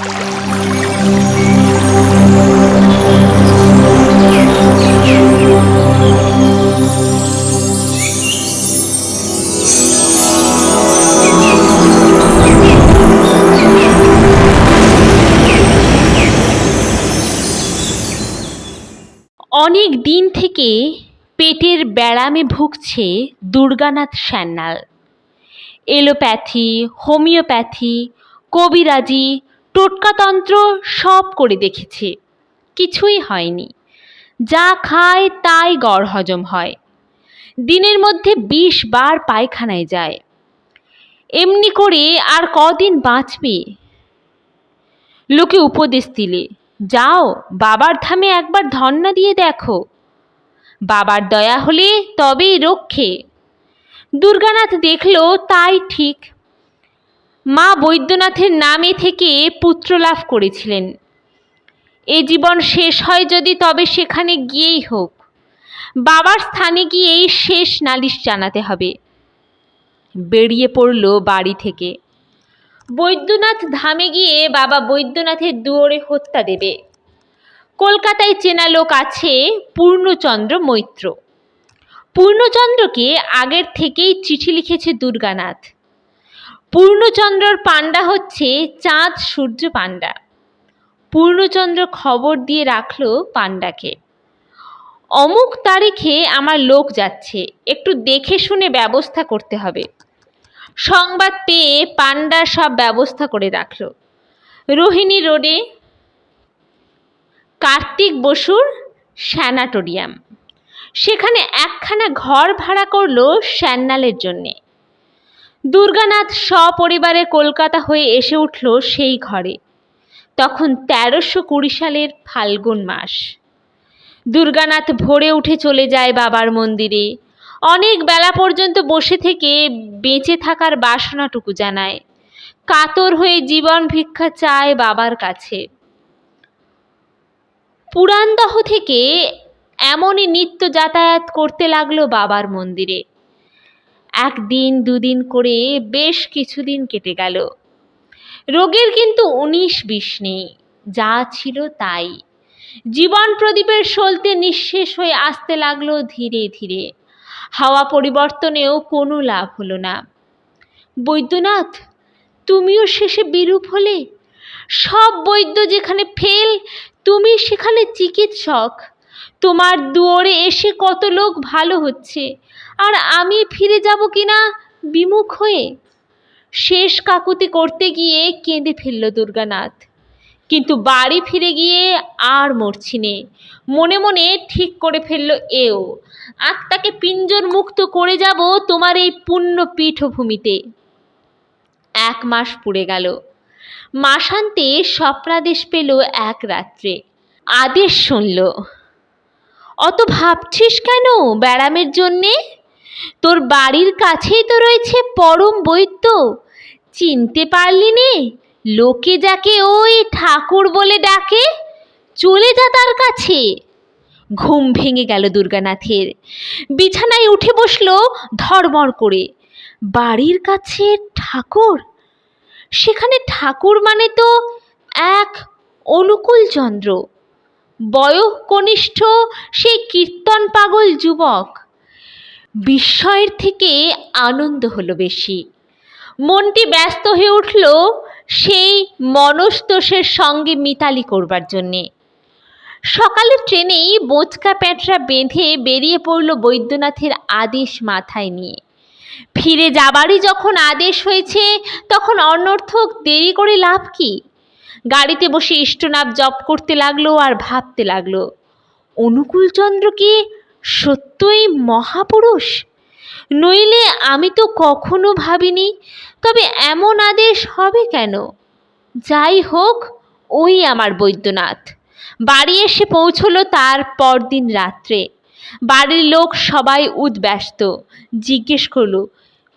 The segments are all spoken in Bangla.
অনেক দিন থেকে পেটের ব্যারামে ভুগছে দুর্গানাথ সান্যাল। এলোপ্যাথি হোমিওপ্যাথি কবিরাজি টোটকাতন্ত্র সব করে দেখেছে। কিছুই হয়নি। যা খায় তাই গড় হজম হয়। দিনের মধ্যে বিশ বার পায়খানায় যায়। এমনি করে আর কদিন বাঁচবে? লোকে উপদেশ দিলে, যাও, বাবার ধামে একবার ধন্না দিয়ে দেখো। বাবার দয়া হলে তবেই রক্ষে। দুর্গানাথ দেখল তাই ঠিক। মা বৈদ্যনাথের নামে থেকে পুত্র লাভ করেছিলেন। এ জীবন শেষ হয় যদি তবে সেখানে গিয়েই হোক। বাবার স্থানে গিয়েই শেষ নালিশ জানাতে হবে। বেরিয়ে পড়ল বাড়ি থেকে। বৈদ্যনাথ ধামে গিয়ে বাবা বৈদ্যনাথের দুয়ারে হত্যা দেবে। কলকাতায় চেনা লোক আছে পূর্ণচন্দ্র মৈত্র। পূর্ণচন্দ্রকে আগের থেকেই চিঠি লিখেছে দুর্গানাথ। পূর্ণচন্দ্রর পাণ্ডা হচ্ছে চাঁদ সূর্য পাণ্ডা। পূর্ণচন্দ্র খবর দিয়ে রাখল পাণ্ডাকে। অমুক তারিখে আমার লোক যাচ্ছে, একটু দেখে শুনে ব্যবস্থা করতে হবে। সংবাদ পেয়ে পাণ্ডা সব ব্যবস্থা করে রাখল। রোহিণী রোডে কার্তিক বসুর স্যানাটোরিয়াম। সেখানে একখানা ঘর ভাড়া করল স্যান্নালের জন্যে। দুর্গানাথ সপরিবারে কলকাতা হয়ে এসে উঠল সেই ঘরে। তখন তেরোশো কুড়ি সালের ফাল্গুন মাস। দুর্গানাথ ভোরে উঠে চলে যায় বাবার মন্দিরে। অনেক বেলা পর্যন্ত বসে থেকে বেঁচে থাকার বাসনাটুকু জানায়। কাতর হয়ে জীবন ভিক্ষা চায় বাবার কাছে। পুরান্দহ থেকে এমনই নিত্য যাতায়াত করতে লাগল বাবার মন্দিরে। একদিন, দুদিন করে বেশ কিছুদিন কেটে গেল। রোগের কিন্তু উনিশ বিষ নেই, যা ছিল তাই। জীবন প্রদীপের সলতে নিঃশেষ হয়ে আসতে লাগল ধীরে ধীরে। হাওয়া পরিবর্তনেও কোনো লাভ হলো না। বৈদ্যনাথ, তুমিও শেষে বিরূপ হলে? সব বৈদ্য যেখানে ফেল, তুমি সেখানে চিকিৎসক। তোমার দুয়ারে এসে কত লোক ভালো হচ্ছে। আর আমি ফিরে যাব কিনা বিমুখ হয়ে? শেষ কাকুতি করতে গিয়ে কেঁদে ফেলল দুর্গানাথ। কিন্তু বাড়ি ফিরে গিয়ে আর মরছি নে। মনে মনে ঠিক করে ফেলল এও। আত্মাকে পিঞ্জর মুক্ত করে যাব তোমার এই পুণ্য পীঠভূমিতে। এক মাস পুড়ে গেল। মাসান্তে স্বপ্নাদেশ পেল এক রাত্রে। আদেশ শুনল। অত ভাবছিস কেন ব্যারামের জন্যে? তোর বাড়ির কাছেই তো রয়েছে পরম বৈদ্য। চিনতে পারলি নে, লোকে যাকে ওই ঠাকুর বলে ডাকে, চলে যা তার কাছে। ঘুম ভেঙে গেল দুর্গানাথের। বিছানায় উঠে বসল ধড়মড় করে। বাড়ির কাছে ঠাকুর? সেখানে ঠাকুর মানে তো এক অনুকূল চন্দ্র বয়ঃ কনিষ্ঠ সেই কীর্তন পাগল যুবক। বিস্ময়ের থেকে আনন্দ হলো বেশি। মনটি ব্যস্ত হয়ে উঠল সেই মনস্তোষের সঙ্গে মিতালি করবার জন্যে। সকালে ট্রেনেই বোচকা প্যাঁটরা বেঁধে বেরিয়ে পড়ল বৈদ্যনাথের আদেশ মাথায় নিয়ে। ফিরে যাবারই যখন আদেশ হয়েছে, তখন অনর্থক দেরি করে লাভ কি? গাড়িতে বসে ইষ্টনাম জপ করতে লাগল আর ভাবতে লাগল অনুকূলচন্দ্র কি সত্যই মহাপুরুষ? নইলে আমি তো কখনো ভাবিনি, তবে এমন আদেশ হবে কেন? যাই হোক, ওই আমার বৈদ্যনাথ। বাড়ি এসে পৌঁছলো তার পরদিন রাত্রে। বাড়ির লোক সবাই উদ্ব্যস্ত, জিজ্ঞেস করল,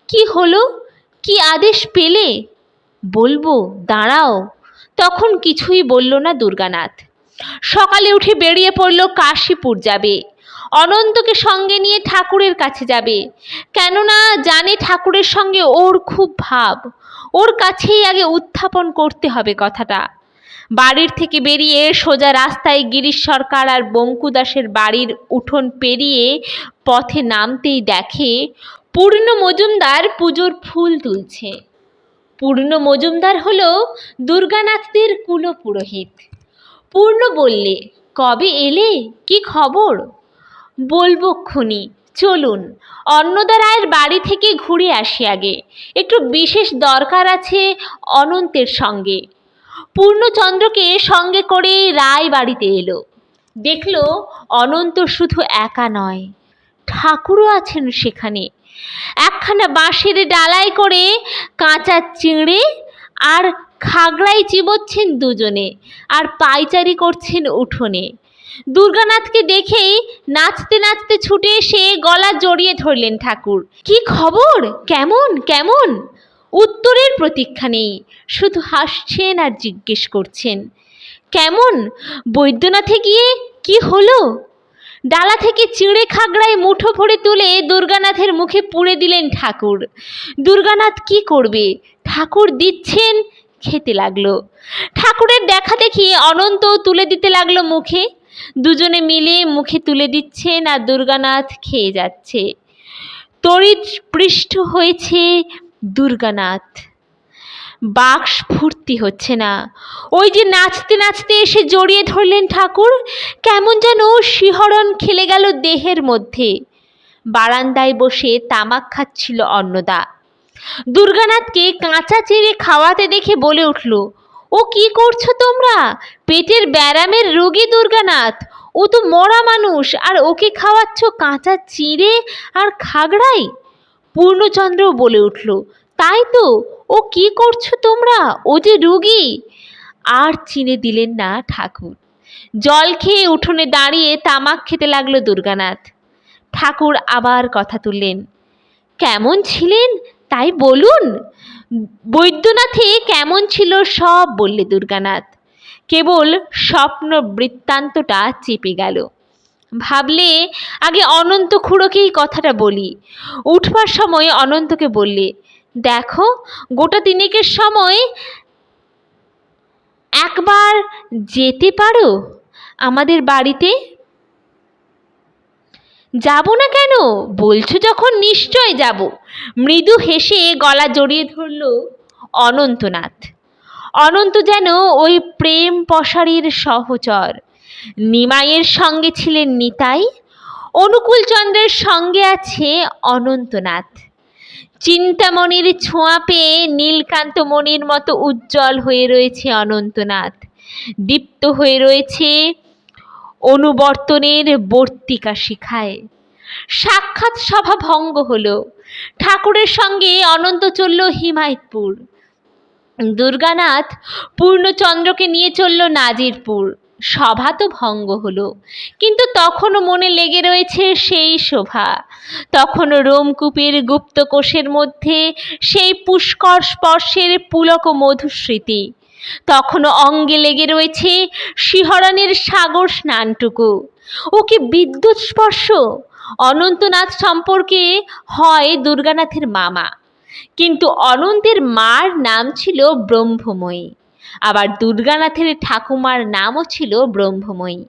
কি হলো? কি আদেশ পেলে? বলব, দাঁড়াও। তখন কিছুই বলল না দুর্গানাথ। সকালে উঠে বেরিয়ে পড়ল কাশীপুর যাবে। অনন্তকে সঙ্গে নিয়ে ঠাকুরের কাছে যাবে। কেননা জানে ঠাকুরের সঙ্গে ওর খুব ভাব। ওর কাছেই আগে উত্থাপন করতে হবে কথাটা। বাড়ির থেকে বেরিয়ে সোজা রাস্তায় গিরিশ সরকার আর বঙ্কু দাসের বাড়ির উঠোন পেরিয়ে পথে নামতেই দেখে পূর্ণ মজুমদার পুজোর ফুল তুলছে। পূর্ণ মজুমদার হলো দুর্গানাথদের কুলপুরোহিত। পূর্ণ বললে, কবে এলে? কি খবর? বলব খুনি, চলুন অন্নদা রায়ের বাড়ি থেকে ঘুরে আসি আগে। একটু বিশেষ দরকার আছে অনন্তের সঙ্গে। পূর্ণচন্দ্রকে সঙ্গে করে রায় বাড়িতে এলো। দেখল অনন্ত শুধু একা নয়, ঠাকুরও আছেন সেখানে। একখানা বাঁশের ডালায় করে কাঁচা চিংড়ে আর খাগড়াই চিবোচ্ছেন দুজনে আর পাইচারি করছেন উঠোনে। দুর্গানাথকে দেখেই নাচতে নাচতে ছুটে এসে গলা জড়িয়ে ধরলেন ঠাকুর। কি খবর? কেমন? কেমন? উত্তরের প্রতীক্ষা নেই, শুধু হাসছেন আর জিজ্ঞেস করছেন, কেমন? বৈদ্যনাথে গিয়ে কি হলো? ডালা থেকে চিঁড়ে খাগড়ায় মুঠো ভরে তুলে দুর্গানাথের মুখে পুড়ে দিলেন ঠাকুর। দুর্গানাথ কি করবে? ঠাকুর দিচ্ছেন, খেতে লাগল। ঠাকুরের দেখা দেখি অনন্ত তুলে দিতে লাগল মুখে। দুজনে মিলে মুখে তুলে দিচ্ছেন আর দুর্গানাথ খেয়ে যাচ্ছে। তড়িৎ পৃষ্ঠ হয়েছে দুর্গানাথ। বাক্স ফুর্তি হচ্ছে না। ওই যে নাচতে নাচতে এসে জড়িয়ে ধরলেন ঠাকুর, কেমন যেন শিহরণ খেলে গেল দেহের মধ্যে। বারান্দায় বসে তামাক খাচ্ছিল অন্নদা। দুর্গানাথকে কাঁচা চিড়ে খাওয়াতে দেখে বলে উঠল, ও কি করছ তোমরা? পেটের ব্যারামের রোগী দুর্গানাথ। ও তো মরা মানুষ, আর ওকে খাওয়াচ্ছ কাঁচা চিড়ে আর খাগড়াই? পূর্ণচন্দ্র বলে উঠল, তাই তো ও কি করছ তোমরা? ও যে রুগী। আর চিনে দিলেন না ঠাকুর। জল খেয়ে উঠোনে দাঁড়িয়ে তামাক খেতে লাগল দুর্গানাথ। ঠাকুর আবার কথা তুললেন, কেমন ছিলেন? তাই বলুন। বৈদ্যনাথে কেমন ছিল সব? বললে দুর্গানাথ। কেবল স্বপ্ন বৃত্তান্তটা চেপে গেল। ভাবলে, আগে অনন্ত খুঁড়োকেই কথাটা বলি। উঠবার সময় অনন্তকে বললে দেখো, গোটা দিনেকের সময় একবার যেতে পারো? আমাদের বাড়িতে? যাব না কেন? বলছো যখন নিশ্চয় যাব। মৃদু হেসে গলা জড়িয়ে ধরল অনন্তনাথ। অনন্ত যেন ওই প্রেম পশারির সহচর। নিমাইয়ের সঙ্গে ছিলেন নিতাই, অনুকূলচন্দ্রের সঙ্গে আছে অনন্তনাথ। চিন্তামণির ছোঁয়া পেয়ে নীলকান্ত মণির মতো উজ্জ্বল হয়ে রয়েছে অনন্তনাথ। দীপ্ত হয়ে রয়েছে অনুবর্তনের বর্তিকা শিখায়। সাক্ষাৎ সভা ভঙ্গ হল। ঠাকুরের সঙ্গে অনন্ত চলল হিমায়তপুর। দুর্গানাথ পূর্ণচন্দ্রকে নিয়ে চলল নাজিরপুর। সভা তো ভঙ্গ হলো। কিন্তু তখনও মনে লেগে রয়েছে সেই শোভা। তখনও রোমকূপের গুপ্তকোষের মধ্যে সেই পুষ্কর স্পর্শের পুলক মধুস্মৃতি। তখনও অঙ্গে লেগে রয়েছে শিহরণের সাগর স্নানটুকু। ও কি বিদ্যুৎ স্পর্শ? অনন্তনাথ সম্পর্কে হয় দুর্গানাথের মামা। কিন্তু অনন্তের মার নাম ছিল ব্রহ্মময়ী। আবার দুর্গানাথের ঠাকুমার নামও ছিল ব্রহ্মময়ী।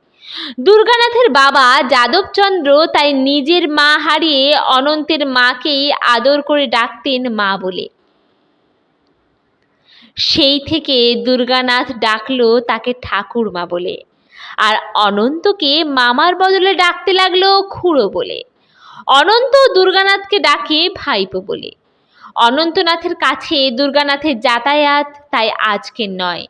দুর্গানাথের বাবা যাদবচন্দ্র তাই নিজের মা হারিয়ে অনন্তের মাকেই আদর করে ডাকতেন মা বলে। সেই থেকে দুর্গানাথ ডাকলো তাকে ঠাকুরমা বলে আর অনন্তকে মামার বদলে ডাকতে লাগল খুড়ো বলে। অনন্ত দুর্গানাথকে ডাকে ভাইপো বলে। অনন্তনাথের কাছে দুর্গানাথের যাতায়াত তাই আজকের নয়।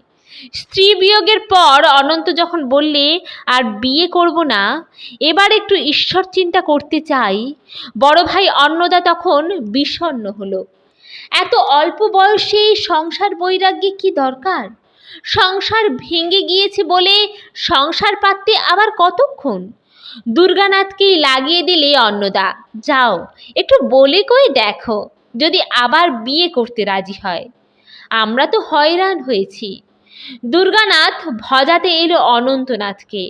স্ত্রী বিয়োগের পর অনন্ত যখন বললে, আর বিয়ে করব না, এবার একটু ঈশ্বর চিন্তা করতে চাই। বড় ভাই অন্নদা তখন বিষণ্ণ হলো। এত অল্প বয়সে সংসার বৈরাগ্যে কি দরকার? সংসার ভেঙে গিয়েছে বলে সংসার পাততে আবার কতক্ষণ? দুর্গানাথকেই লাগিয়ে দিলে অন্নদা, যাও, একটু বলে কই দেখো। যদি আবার বিয়ে করতে রাজি হয়। আমরা তো হয়রান হয়েছি। দুর্গানাথ ভজাতে এলো অনন্তনাথকে।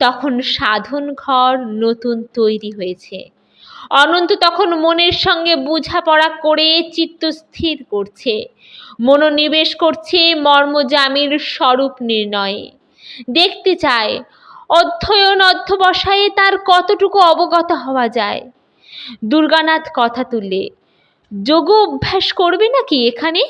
তখন সাধন ঘর নতুন তৈরি হয়েছে। অনন্ত তখন মনের সঙ্গে বোঝাপড়া করে চিত্ত স্থির করছে। মনোনিবেশ করছে মর্মজামির স্বরূপ নির্ণয়ে। দেখতে চায়, অধ্যয়ন অধ্যবসায়ে তার কতটুকু অবগত হওয়া যায়। দুর্গানাথ কথা তুললে যোগ অভ্যাস করবে নাকি এখানে?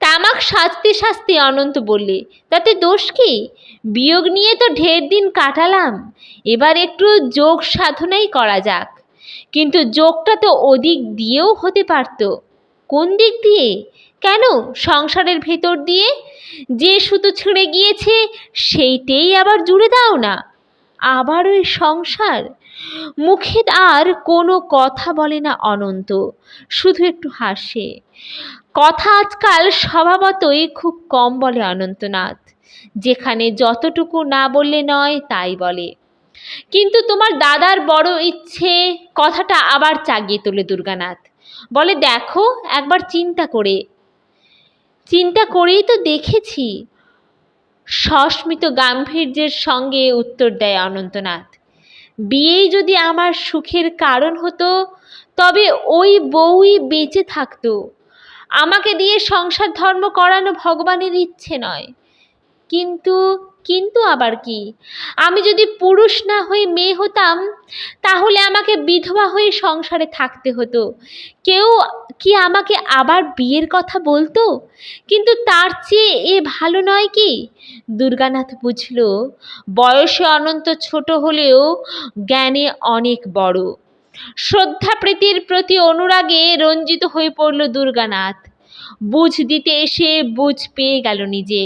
তামাক সাজতে সাজতে অনন্ত বললে। তাতে দোষ কি? বিয়োগ নিয়ে তো ঢের দিন কাটালাম। এবার একটু যোগ সাধনাই করা যাক। কিন্তু যোগটা তো ওদিক দিয়েও হতে পারত। কোন দিক দিয়ে? কেন সংসারের ভেতর দিয়ে? যে সুতো ছিঁড়ে গিয়েছে, সেইটেই আবার জুড়ে দাও না। আবার ওই সংসার। মুখে আর কোনো কথা বলে না অনন্ত, শুধু একটু হাসে। কথা আজকাল স্বভাবতই খুব কম বলে অনন্তনাথ, যেখানে যতটুকু না বললে নয় তাই বলে। কিন্তু তোমার দাদার বড় ইচ্ছে, কথাটা আবার চাগিয়ে তোলে দুর্গানাথ। বলে, দেখো, একবার চিন্তা করে। চিন্তা করেই তো দেখেছি। সস্মিত গাম্ভীর্যের সঙ্গে উত্তর দেয় অনন্তনাথ। বিয়েই যদি আমার সুখের কারণ হতো, তবে ওই বউই বেঁচে থাকতো। আমাকে দিয়ে সংসার ধর্ম করানো ভগবানের ইচ্ছে নয়। কিন্তু কিন্তু আবার কি? আমি যদি পুরুষ না হয়ে মেয়ে হতাম, তাহলে আমাকে বিধবা হয়ে সংসারে থাকতে হতো। কেউ কি আমাকে আবার বিয়ের কথা বলতো? কিন্তু তার চেয়ে এ ভালো নয় কি? দুর্গানাথ বুঝল, বয়সে অনন্ত ছোট হলেও জ্ঞানে অনেক বড়। শ্রদ্ধা প্রীতির প্রতি অনুরাগে রঞ্জিত হয়ে পড়ল দুর্গানাথ। বুঝ দিতে এসে বুঝ পেয়ে গেল নিজে।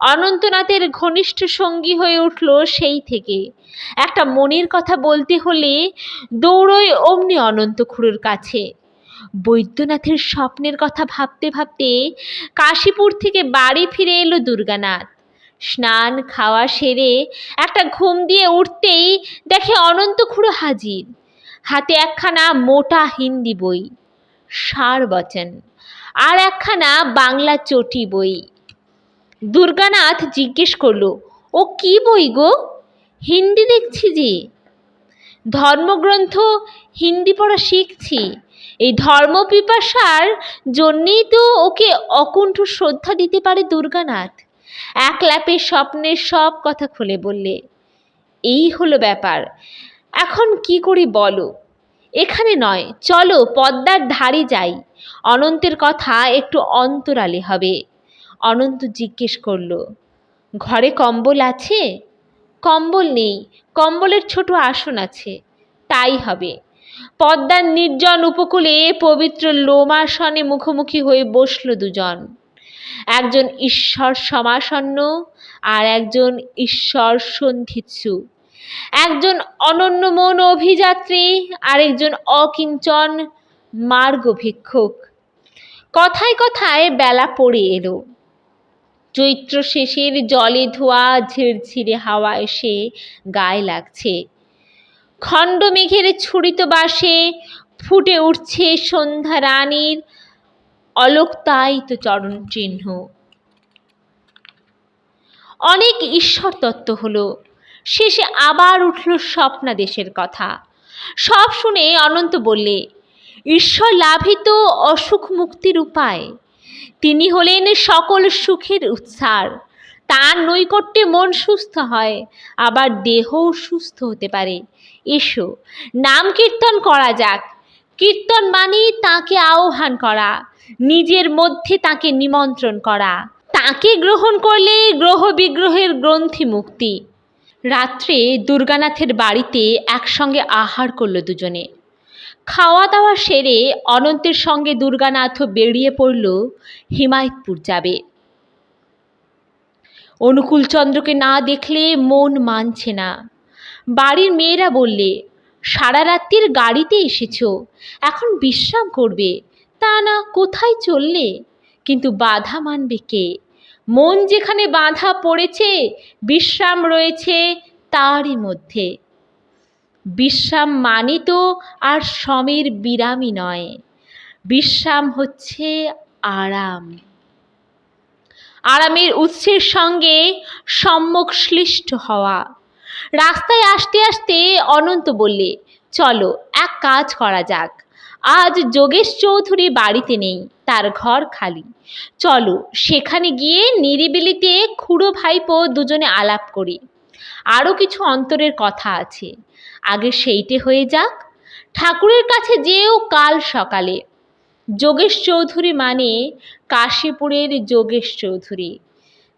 অনন্তনাথের ঘনিষ্ঠ সঙ্গী হয়ে উঠল সেই থেকে। একটা মনের কথা বলতে হলে দৌড়ই অমনি অনন্ত খুড়োর কাছে। বৈদ্যনাথের স্বপ্নের কথা ভাবতে ভাবতে কাশীপুর থেকে বাড়ি ফিরে এলো দুর্গানাথ। স্নান খাওয়া সেরে একটা ঘুম দিয়ে উঠতেই দেখে অনন্ত খুঁড়ো হাজির। হাতে একখানা মোটা হিন্দি বই, সার বচন, আর একখানা বাংলা চটি বই। দুর্গানাথ জিজ্ঞেস করল, ও কি বই গো? হিন্দি দেখছি যে ধর্মগ্রন্থ হিন্দি পড়া শিখছি। এই ধর্মপিপাসার জন্যেই তো ওকে অকুণ্ঠ শ্রদ্ধা দিতে পারে দুর্গানাথ। এক ল্যাপে স্বপ্নের সব কথা খুলে বললে, এই হলো ব্যাপার। এখন কি করি বলো? এখানে নয়। চলো পদ্মার ধারে যাই। অনন্তের কথা একটু অন্তরালে হবে। অনন্ত জিজ্ঞেস করল, ঘরে কম্বল আছে? কম্বল নেই, কম্বলের ছোট আসন আছে, তাই হবে। পদ্মার নির্জন উপকূলে পবিত্র লোমাসনে মুখোমুখি হয়ে বসল দুজন। একজন ঈশ্বর সমাসন্ন আর একজন ঈশ্বর সন্ধিৎসু। একজন অনন্য মন অভিযাত্রী, আরেকজন অকিঞ্চন মার্গ ভিক্ষুক কথায় কথায় বেলা পড়ে এলো। চৈত্র শেষের জলে ধোয়া, ঝিরঝিরে হাওয়া এসে গায়ে লাগছে। খণ্ড মেঘের ছুরিত বাসে ফুটে উঠছে সন্ধ্যা রানীর অলোকতায়িত চরণ চিহ্ন। অনেক ঈশ্বর তত্ত্ব হলো, শেষে আবার উঠল স্বপ্নাদেশের কথা। সব শুনে অনন্ত বললে, ঈশ্বর লাভই তো অসুখ মুক্তির উপায়। তিনি হলেন সকল সুখের উৎসার। তার নৈকট্যে মন সুস্থ হয়, আবার দেহও সুস্থ হতে পারে। এসো, নাম কীর্তন করা যাক। কীর্তন মানে তাকে আহ্বান করা, নিজের মধ্যে তাকে নিমন্ত্রণ করা। তাকে গ্রহণ করলে গ্রহ বিগ্রহের গ্রন্থি মুক্তি। রাত্রে দুর্গানাথের বাড়িতে একসঙ্গে আহার করল দুজনে। খাওয়া দাওয়া সেরে অনন্তের সঙ্গে দুর্গানাথ বেরিয়ে পড়ল হিমায়তপুর যাবে। অনুকূলচন্দ্রকে না দেখলে মন মানছে না। বাড়ির মেয়েরা বললে, সারা রাত্রির গাড়িতে এসেছ, এখন বিশ্রাম করবে, তা না কোথায় চললে? কিন্তু বাধা মানবে কে? মন যেখানে বাধা পড়েছে, বিশ্রাম রয়েছে তারই মধ্যে। বিশ্রাম মানে তো আর সমের বিরামই নয়। বিশ্রাম হচ্ছে আরাম। আরামের উৎসের সঙ্গে সম্মুখ শ্লিষ্ট হওয়া। রাস্তায় আসতে আসতে অনন্ত বললে, চলো, এক কাজ করা যাক। আজ যোগেশ চৌধুরী বাড়িতে নেই, তার ঘর খালি। চলো, সেখানে গিয়ে নিরিবিলিতে খুড়ো ভাইপো দুজনে আলাপ করি। আরও কিছু অন্তরের কথা আছে। আগে সেইটে হয়ে যাক। ঠাকুরের কাছে যেও কাল সকালে। যোগেশ চৌধুরী মানে কাশীপুরের যোগেশ চৌধুরী।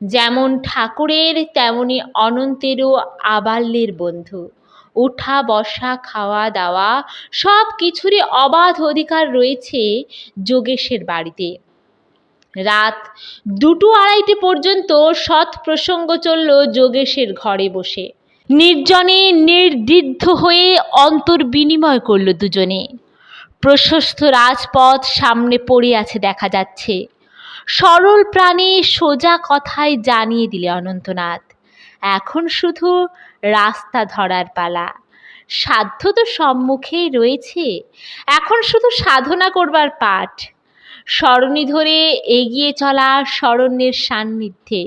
যেমন ঠাকুরের, তেমনি অনন্তেরও আবাল্যের বন্ধু। ওঠা বসা, খাওয়া, দাওয়া সব কিছুরই অবাধ অধিকার রয়েছে যোগেশের বাড়িতে। রাত দুটো আড়াইটে পর্যন্ত সৎ প্রসঙ্গ চলল যোগেশের ঘরে বসে। নির্জনে নির্দিদ্ধ হয়ে অন্তর বিনিময় করল দুজনে। প্রশস্ত রাজপথ সামনে পড়ে আছে দেখা যাচ্ছে। সরল প্রাণে সোজা কথায় জানিয়ে দিলে অনন্তনাথ, এখন শুধু রাস্তা ধরার পালা। সাধ্য তো সম্মুখেই রয়েছে। এখন শুধু সাধনা করবার পাঠ। স্মরণী ধরে এগিয়ে চলা স্মরণের সান্নিধ্যে।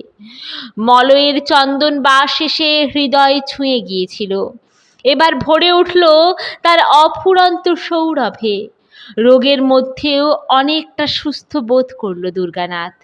মলয়ের চন্দন বাস এসে হৃদয় ছুঁয়ে গিয়েছিল। এবার ভরে উঠল তার অফুরন্ত সৌরভে। রোগের মধ্যেও অনেকটা সুস্থ বোধ করল দুর্গানাথ।